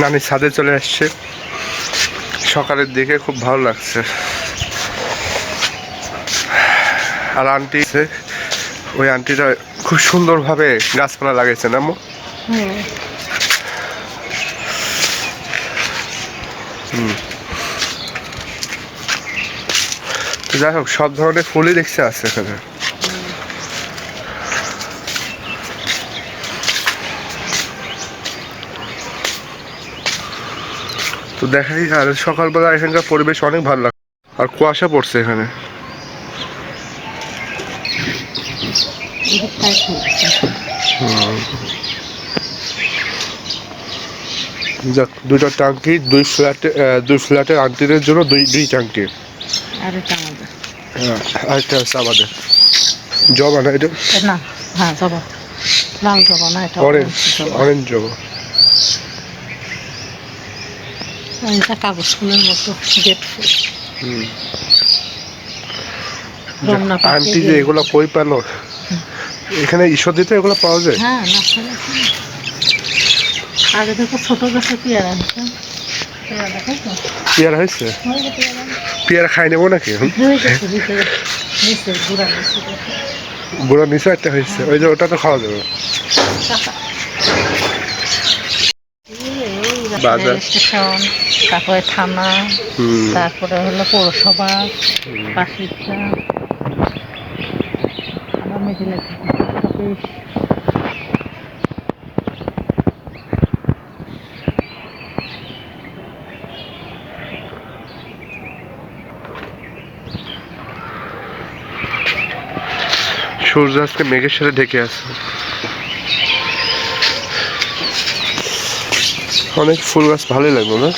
নানি ছাদে চলে আসছে। সকালের দিকে খুব ভালো লাগছে। আর আন্টি ওই আন্টিটা খুব সুন্দরভাবে গাছপালা লাগাইছে না হুম। যাই হোক সব ধরনের ফুলই দেখছে আছে এখানে। তো দেখাই আর সকালবেলা এখানকার পরিবেশ অনেক ভালো লাগে আর কুয়াশা পড়ছে এখানে। যাক দুটো টাঙ্কি দুই ফ্ল্যাটে দুই ফ্ল্যাটের আন্টিদের জন্য দুই দুই টাঙ্কি হ্যাঁ, আরেকটা আছে আমাদের। জবা না এটা? না হ্যাঁ জবা। লাল জবা না এটা অরেঞ্জ অরেঞ্জ জবা আর এটা কাগজ ফুলের মতো গেট ফুল। হুম। আন্টি যে এগুলো কই পেল? এখানে ঈশ্বরদীতে এগুলো পাওয়া যায়? হ্যাঁ। আগে দেখো ছোট গাছে পেয়ারা পেয়ারা হয়েছে? হয়ে পেয়ারা। খাই নেব নাকি? বুড়ো নিচে একটা হয়েছে। ওই যে ওটা তো খাওয়া যাবে। বাজার। স্টেশন তারপরে থানা তারপরে হলো পৌরসভা মিডিলে অফিস সূর্য আজকে মেঘের সাথে ঢেকে আছে। অনেক ফুল গাছ ভালোই লাগল না?